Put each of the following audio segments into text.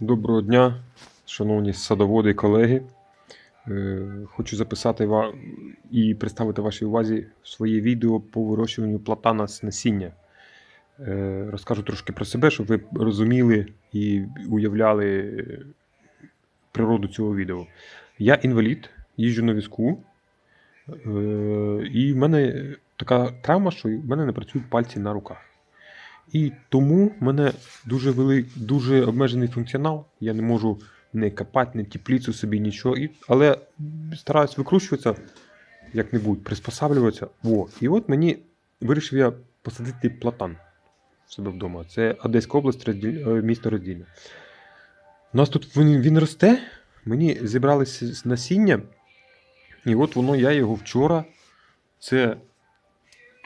Доброго дня, шановні садоводи і колеги. Е, Хочу записати ва- і представити вашій увазі своє відео по вирощуванню платана з насіння. Е, Розкажу трошки про себе, щоб ви розуміли і уявляли е, природу цього відео. Я інвалід, їжджу на візку, і в мене така травма, що в мене не працюють пальці на руках. І тому в мене дуже велик, дуже обмежений функціонал. Я не можу не копати, не тепліцю собі нічого. І, але стараюсь викручуватися як-небудь, приспосаблюватися. Во. І от мені вирішив я посадити платан в себе вдома. Це Одеська область, розділь, е, місто роздільне. У нас тут він, він росте. Мені зібралися насіння. І от воно, я його вчора. Це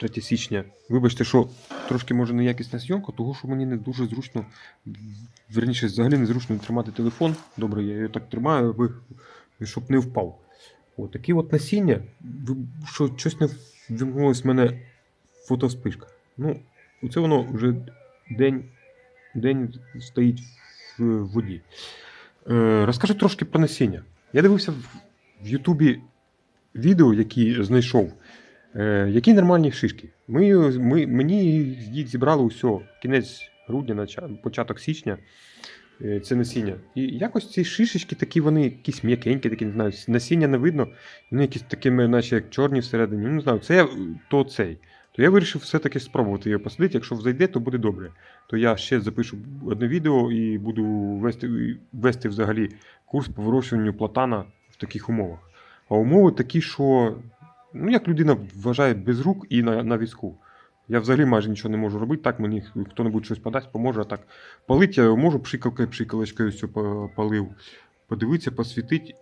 3 січня. Вибачте, що трошки може неякісна зйомка, тому що мені не дуже зручно, верніше, взагалі не зручно тримати телефон. Добре, я його так тримаю, аби, щоб не впав. От такі от насіння, що щось не вимкнулось в мене фотоспишка. Ну, це воно вже день, день стоїть в воді. Е, розкажу трошки про насіння. Я дивився в Ютубі відео, які знайшов. Е, які нормальні шишки. Ми, ми, мені їх зібрали усе, кінець грудня, початок січня. Е, Це насіння. І якось ці шишечки такі, вони якісь м'якенькі, такі, не знаю, насіння не видно, вони якісь такими, наче як чорні всередині. Ну, не знаю, це то цей. То я вирішив все-таки спробувати його посадити. Якщо зайде, то буде добре. То я ще запишу одне відео і буду вести, вести взагалі курс по вирощуванню платана в таких умовах. А умови такі, що ну, як людина вважає без рук і на, на візку. Я взагалі майже нічого не можу робити. Так мені хто-небудь щось подасть, поможе, а так палить я можу пшикалкою, пшикалочкою все палив. Подивитися, посвітить.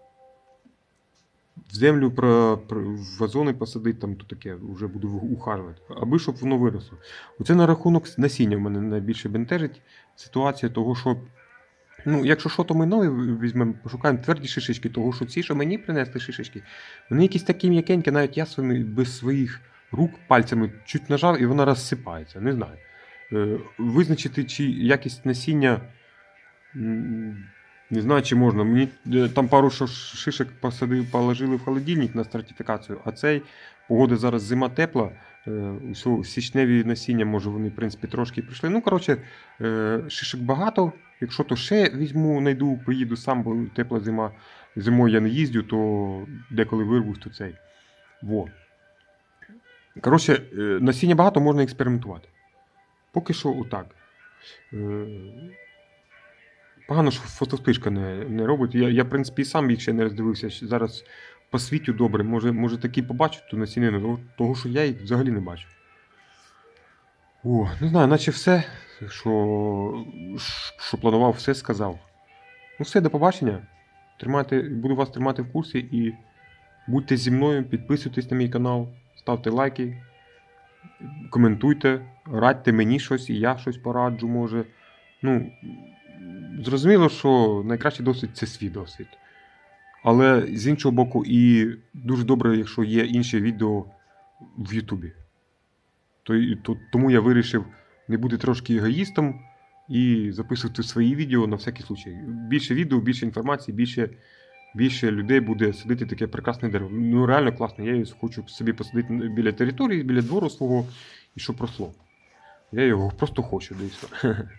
Землю про, про вазони посадити, там то таке, вже буду ухажувати. Аби щоб воно виросло. Оце на рахунок насіння в мене найбільше бентежить ситуація того, що. Ну, якщо що, то ми нові візьмемо, пошукаємо тверді шишечки, того що ці, що мені принесли шишечки, вони якісь такі м'якенькі, навіть я своїми, без своїх рук пальцями чуть нажав і вона розсипається. Не знаю. Е, визначити, чи якість насіння. Не знаю, чи можна. Мені е, там пару шишок посадив, положили в холодильник на стратифікацію, а цей погода зараз зима тепла. е, Січневі насіння, може, вони, в принципі, трошки прийшли. Ну, коротше, шишок багато. Якщо то ще візьму, знайду, поїду сам, бо тепла зима. Зимою я не їздю, то деколи вирвусь, то цей. Во. Коротше, е, насіння багато можна експериментувати. Поки що отак. Е, Погано, що фотоспишка не, не робить. Я, я, в принципі, і сам їх ще не роздивився. Зараз по світю добре. Може, може такі побачать ту насінину, того, що я їх взагалі не бачу. О, не знаю, наче все, що, що планував, все сказав. Ну все, до побачення. Тримайте, буду вас тримати в курсі і будьте зі мною, підписуйтесь на мій канал, ставте лайки, коментуйте, радьте мені щось, і я щось пораджу, може. Ну, зрозуміло, що найкращий досвід це свій досвід. Але з іншого боку, і дуже добре, якщо є інші відео в Ютубі. То, то, тому я вирішив не бути трошки егоїстом і записувати свої відео на всякий случай. Більше відео, більше інформації, більше, більше людей буде садити таке прекрасне дерево. Ну реально класно. Я хочу собі посадити біля території, біля двору свого, і щоб росло. Я його просто хочу, все.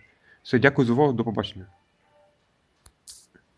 Все, дякую за увагу, до побачення.